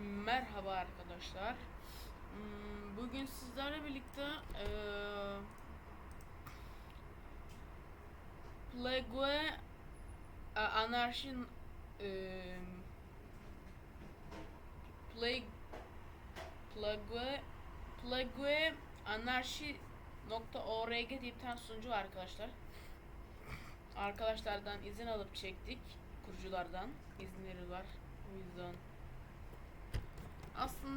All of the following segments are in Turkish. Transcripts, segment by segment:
Merhaba arkadaşlar. Hmm, Bugün sizlerle birlikte eee Plague Anarşin eee Plague Plague Plague Anarşi .org diye bir tane sunucu var arkadaşlar. Arkadaşlardan izin alıp çektik. Kuruculardan izinleri var. O yüzden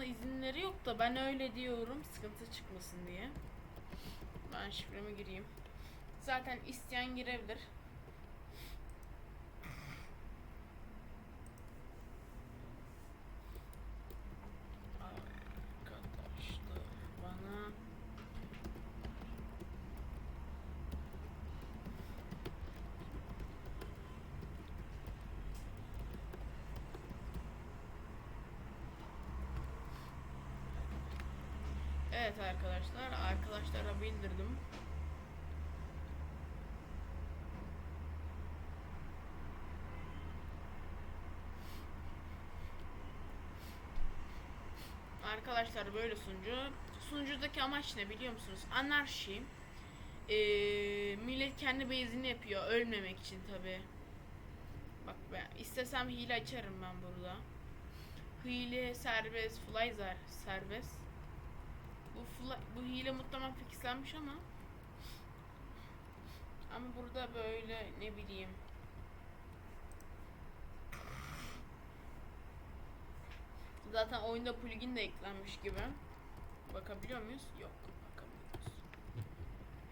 aslında izinleri yok da ben öyle diyorum sıkıntı çıkmasın diye. Ben şifremi gireyim. Zaten isteyen girebilir. Arkadaşlar bana Evet arkadaşlar, arkadaşlara bildirdim. Arkadaşlar böyle sunucu. Sunucudaki amaç ne biliyor musunuz? Anarşi. Ee, millet kendi base'ini yapıyor ölmemek için tabi. Bak ben istesem hile açarım ben burada. Hile serbest, flyzer serbest. Bu bu hile muhtemelen fixlenmiş ama ama burada böyle ne bileyim Zaten oyunda plugin de eklenmiş gibi. Bakabiliyor muyuz? Yok. Bakamıyoruz.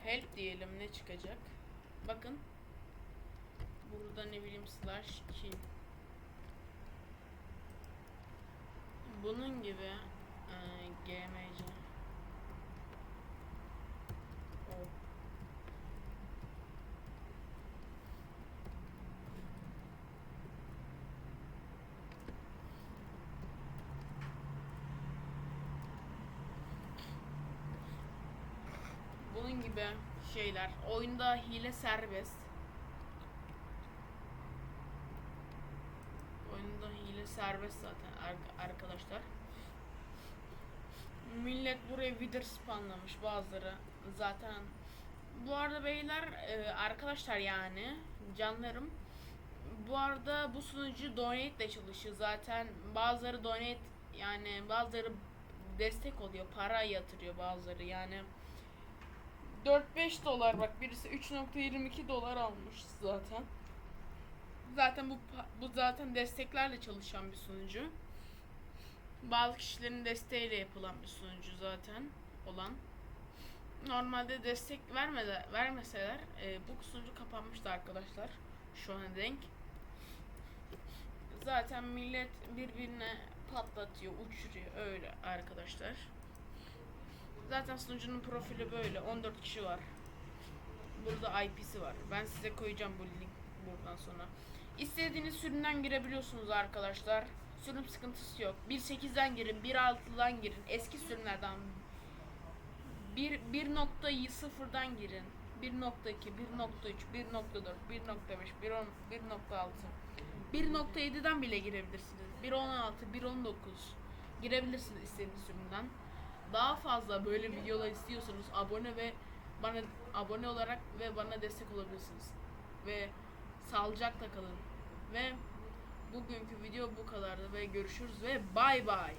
Help diyelim ne çıkacak? Bakın. Burada ne bileyim slash kill. Bunun gibi e, gmc o. Bunun gibi şeyler. Oyunda hile serbest. Oyunda hile serbest zaten ar- arkadaşlar. Millet buraya Wither spawnlamış bazıları zaten. Bu arada beyler e, arkadaşlar yani canlarım bu arada bu sunucu donate ile çalışıyor zaten bazıları donate yani bazıları destek oluyor para yatırıyor bazıları yani 4-5 dolar bak birisi 3.22 dolar almış zaten. Zaten bu bu zaten desteklerle çalışan bir sunucu. Bazı kişilerin desteğiyle yapılan bir sunucu zaten olan. Normalde destek vermede, vermeseler e, bu sunucu kapanmıştı arkadaşlar. Şu an denk. Zaten millet birbirine patlatıyor, uçuruyor öyle arkadaşlar. Zaten sunucunun profili böyle. 14 kişi var. Burada IP'si var. Ben size koyacağım bu link buradan sonra. İstediğiniz sürümden girebiliyorsunuz arkadaşlar. Sürüm sıkıntısı yok. 1.8'den girin, 1.6'dan girin. Eski sürümlerden 1 1.0'dan girin. 1.2, 1.3, 1.4, 1.5, 1.6 1.7'den bile girebilirsiniz. 1.16, 1.19 girebilirsiniz istediğiniz sürümden. Daha fazla böyle videolar istiyorsanız abone ve bana abone olarak ve bana destek olabilirsiniz. Ve sağlıcakla kalın. Ve bugünkü video bu kadardı ve görüşürüz ve bay bay.